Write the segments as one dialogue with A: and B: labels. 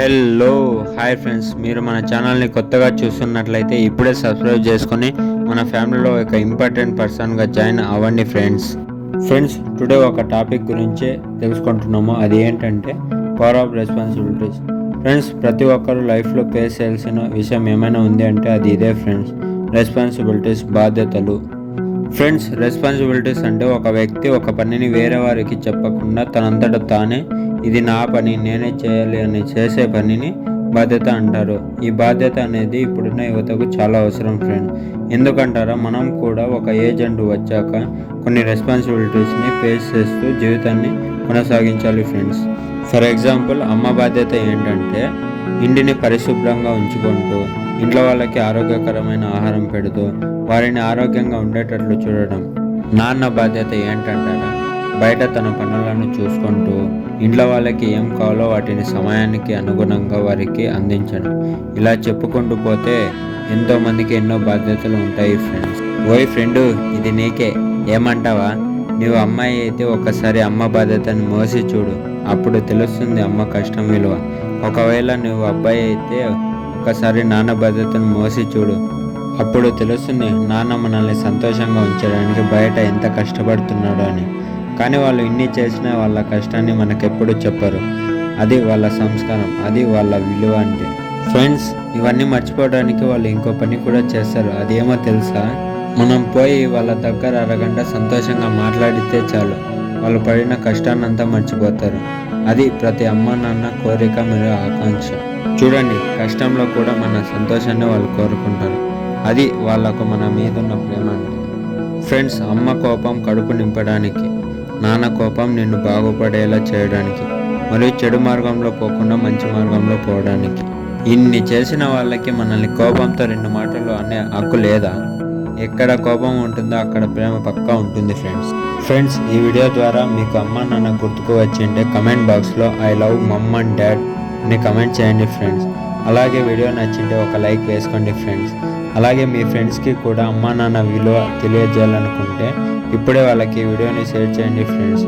A: Hello hi friends. మీరు మన ఛానల్ని కొత్తగా చూస్తున్నట్లయితే ఇప్పుడే సబ్స్క్రైబ్ చేసుకొని మన ఫ్యామిలీలో ఒక ఇంపార్టెంట్ పర్సన్గా జాయిన్ అవ్వండి ఫ్రెండ్స్. ఫ్రెండ్స్ టుడే ఒక టాపిక్ గురించే తెలుసుకుంటున్నాము. అది ఏంటంటే పవర్ ఆఫ్ రెస్పాన్సిబిలిటీస్ ఫ్రెండ్స్ ప్రతి ఒక్కరు లైఫ్లో ఫేస్ చేయాల్సిన విషయం ఏమైనా ఉంది అంటే అది ఇదే ఫ్రెండ్స్. రెస్పాన్సిబిలిటీస్ బాధ్యతలు. ఫ్రెండ్స్ రెస్పాన్సిబిలిటీస్ అంటే ఒక వ్యక్తి ఒక పనిని వేరే వారికి చెప్పకుండా తనంతట తానే ఇది నా పని నేనే చేయాలి అని చేసే పనిని బాధ్యత అంటారు. ఈ బాధ్యత అనేది ఇప్పుడున్న యువతకు చాలా అవసరం ఫ్రెండ్ ఎందుకంటారా? మనం కూడా ఒక ఏజెంట్ వచ్చాక కొన్ని రెస్పాన్సిబిలిటీస్ని ఫేస్ చేస్తూ జీవితాన్ని కొనసాగించాలి ఫ్రెండ్స్ ఫర్ ఎగ్జాంపుల్ అమ్మ బాధ్యత ఏంటంటే ఇంటిని పరిశుభ్రంగా ఉంచుకుంటూ ఇంట్లో వాళ్ళకి ఆరోగ్యకరమైన ఆహారం పెడుతూ వారిని ఆరోగ్యంగా ఉండేటట్లు చూడడం. నాన్న బాధ్యత ఏంటంటారా? బయట తన పనులను చూసుకుంటూ ఇంట్లో వాళ్ళకి ఏం కావాలో వాటిని సమయానికి అనుగుణంగా వారికి అందించడం ఇలా చెప్పుకుంటూ పోతే ఎంతో మందికి ఎన్నో బాధ్యతలు ఉంటాయి ఫ్రెండ్స్. ఓయ్ ఫ్రెండు ఇది నీకే. ఏమంటావా? నువ్వు అమ్మాయి అయితే ఒక్కసారి అమ్మ బాధ్యతను మోసి చూడు. అప్పుడు తెలుస్తుంది అమ్మ కష్టం విలువ. ఒకవేళ నువ్వు అబ్బాయి అయితే ఒక్కసారి నాన్న బాధ్యతను మోసి చూడు. అప్పుడు తెలుస్తుంది నాన్న మనల్ని సంతోషంగా ఉంచడానికి బయట ఎంత కష్టపడుతున్నాడో అని. కానీ వాళ్ళు ఇన్ని చేసినా వాళ్ళ కష్టాన్ని మనకెప్పుడు చెప్పరు. అది వాళ్ళ సంస్కారం అది వాళ్ళ విలువ అంటే. ఫ్రెండ్స్ ఇవన్నీ మర్చిపోవడానికి వాళ్ళు ఇంకో పని కూడా చేస్తారు. అదేమో తెలుసా? మనం పోయి వాళ్ళ దగ్గర అరగంట సంతోషంగా మాట్లాడితే చాలు. వాళ్ళు పడిన కష్టాన్నంతా మర్చిపోతారు. అది ప్రతి అమ్మ నాన్న కోరిక మరియు ఆకాంక్ష. చూడండి కష్టంలో కూడా మన సంతోషాన్ని వాళ్ళు కోరుకుంటారు. అది వాళ్ళకు మన మీద ఉన్న ప్రేమ అంటే. ఫ్రెండ్స్ అమ్మ కోపం కడుపు నింపడానికి. నాన్న కోపం నిన్ను బాగుపడేలా చేయడానికి మరియు చెడు మార్గంలో పోకుండా మంచి మార్గంలో పోవడానికి. ఇన్ని చేసిన వాళ్ళకి మనల్ని కోపంతో రెండు మాటలు అనే హక్కు లేదా? ఎక్కడ కోపం ఉంటుందో అక్కడ ప్రేమ పక్కా ఉంటుంది ఫ్రెండ్స్. ఫ్రెండ్స్ ఈ వీడియో ద్వారా మీకు అమ్మ నాన్న గుర్తుకు వచ్చింటే కమెంట్ బాక్స్లో I love mom and dad అని కమెంట్ చేయండి ఫ్రెండ్స్. అలాగే వీడియో నచ్చింటే ఒక లైక్ వేసుకోండి ఫ్రెండ్స్. అలాగే మీ ఫ్రెండ్స్కి కూడా అమ్మా నాన్న విలువ తెలియజేయాలనుకుంటే ఇప్పుడే వాళ్ళకి వీడియోని షేర్ చేయండి ఫ్రెండ్స్.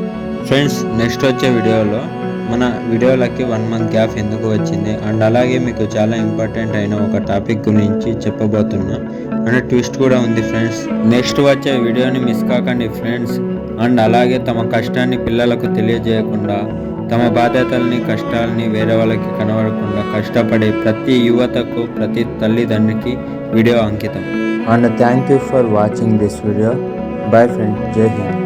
A: ఫ్రెండ్స్ నెక్స్ట్ వచ్చే వీడియోలో మన వీడియోలకి వన్ మంత్ గ్యాప్ ఎందుకు వచ్చింది? అండ్ అలాగే మీకు చాలా ఇంపార్టెంట్ అయిన ఒక టాపిక్ గురించి చెప్పబోతున్నా. అండ్ ట్విస్ట్ కూడా ఉంది ఫ్రెండ్స్. నెక్స్ట్ వచ్చే వీడియోని మిస్ కాకండి ఫ్రెండ్స్. అండ్ అలాగే తమ కష్టాన్ని పిల్లలకు తెలియజేయకుండా తమ బాధ్యతల్ని కష్టాలని వేరే వాళ్ళకి కనబడకుండా కష్టపడే ప్రతి యువతకు ప్రతి తల్లిదండ్రికి వీడియో అంకితం. And thank you for watching this video bye friend జై హింద్